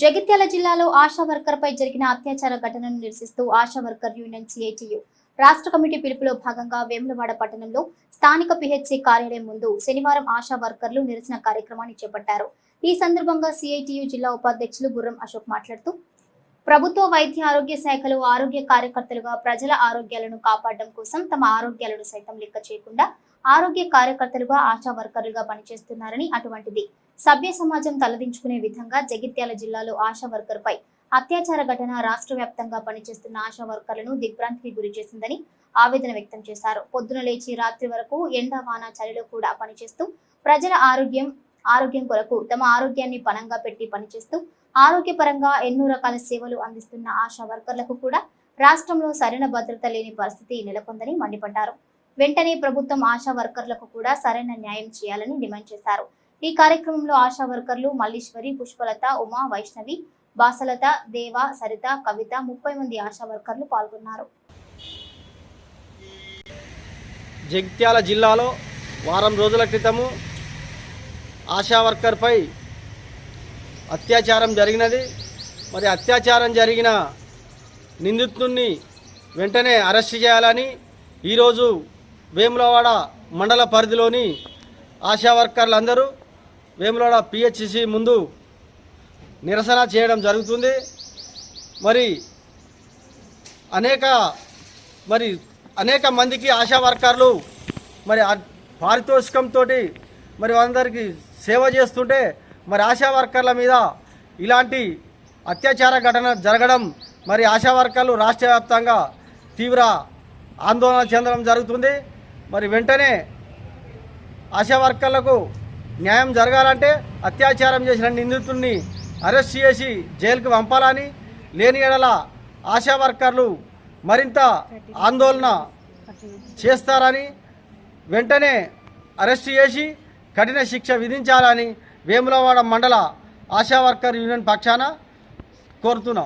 జగిత్యాల జిల్లాలో ఆశా వర్కర్ పై జరిగిన అత్యాచార ఘటనను నిరసిస్తూ ఆశా వర్కర్ యూనియన్ సిఐటియు. రాష్ట్ర కమిటీ పిలుపులో భాగంగా వేములవాడ పట్టణంలో స్థానిక పిహెచ్సి కార్యాలయం ముందు శనివారం ఆశా వర్కర్లు నిరసన కార్యక్రమాన్ని చేపట్టారు. ఈ సందర్భంగా సిఐటియు జిల్లా ఉపాధ్యక్షులు గుర్రం అశోక్ మాట్లాడుతూ ప్రభుత్వ వైద్య ఆరోగ్య శాఖలు ఆరోగ్య కార్యకర్తలుగా ప్రజల ఆరోగ్యాలను కాపాడడం కోసం తమ ఆరోగ్యాలను సైతం లెక్క చేయకుండా ఆరోగ్య కార్యకర్తలుగా ఆశా వర్కర్లుగా పనిచేస్తున్నారని అటువంటిది. సభ్య సమాజం తలదించుకునే విధంగా జగిత్యాల జిల్లాలో ఆశా వర్కర్ పై అత్యాచార ఘటన రాష్ట్ర వ్యాప్తంగా పనిచేస్తున్న ఆశా వర్కర్లను దిగ్భ్రాంతికి గురి చేసిందని ఆవేదన వ్యక్తం చేశారు. పొద్దున లేచి రాత్రి వరకు ఎండ వాన చలిలో కూడా పనిచేస్తూ ప్రజల ఆరోగ్యం ఆరోగ్యం కొరకు తమ ఆరోగ్యాన్ని పణంగా పెట్టి పనిచేస్తూ ఆరోగ్యపరంగా ఎన్నో రకాల సేవలు అందిస్తున్న ఆశా వర్కర్లకు కూడా రాష్ట్రంలో సరైన భద్రత లేని పరిస్థితి నెలకొందని మండిపడ్డారు. వెంటనే ప్రభుత్వం ఆశా వర్కర్లకు కూడా సరైన న్యాయం చేయాలని డిమాండ్ చేశారు. ఈ కార్యక్రమంలో ఆశా వర్కర్లు మల్లీశ్వరి పుష్పలత ఉమా వైష్ణవి బాసలత దేవ సరిత కవిత ముప్పై మంది ఆశా వర్కర్లు పాల్గొన్నారు. జగిత్యాల జిల్లాలో వారం రోజుల క్రితము ఆశా వర్కర్పై అత్యాచారం జరిగినది. మరి అత్యాచారం జరిగిన నిందితుడిని వెంటనే అరెస్ట్ చేయాలని ఈరోజు వేములవాడ మండల పరిధిలోని ఆశా వర్కర్లందరూ వేములవాడ పిహెచ్సి ముందు నిరసన చేయడం జరుగుతుంది. మరి అనేక మరి అనేక మందికి ఆశా వర్కర్లు మరి పారితోషికంతో మరి అందరికీ సేవ చేస్తుంటే మరి ఆశా వర్కర్ల మీద ఇలాంటి అత్యాచార ఘటన జరగడం మరి ఆశా వర్కర్లు రాష్ట్ర వ్యాప్తంగా తీవ్ర ఆందోళన చెందడం జరుగుతుంది. మరి వెంటనే ఆశా వర్కర్లకు న్యాయం జరగాలంటే అత్యాచారం చేసిన నిందితుడిని అరెస్ట్ చేసి జైలుకు పంపాలని లేని ఎడల ఆశా వర్కర్లు మరింత ఆందోళన చేస్తారని వెంటనే అరెస్ట్ చేసి కఠిన శిక్ష విధించాలని వేములవాడ మండల ఆశా వర్కర్ యూనియన్ పక్షాన కోరుతున్నాం.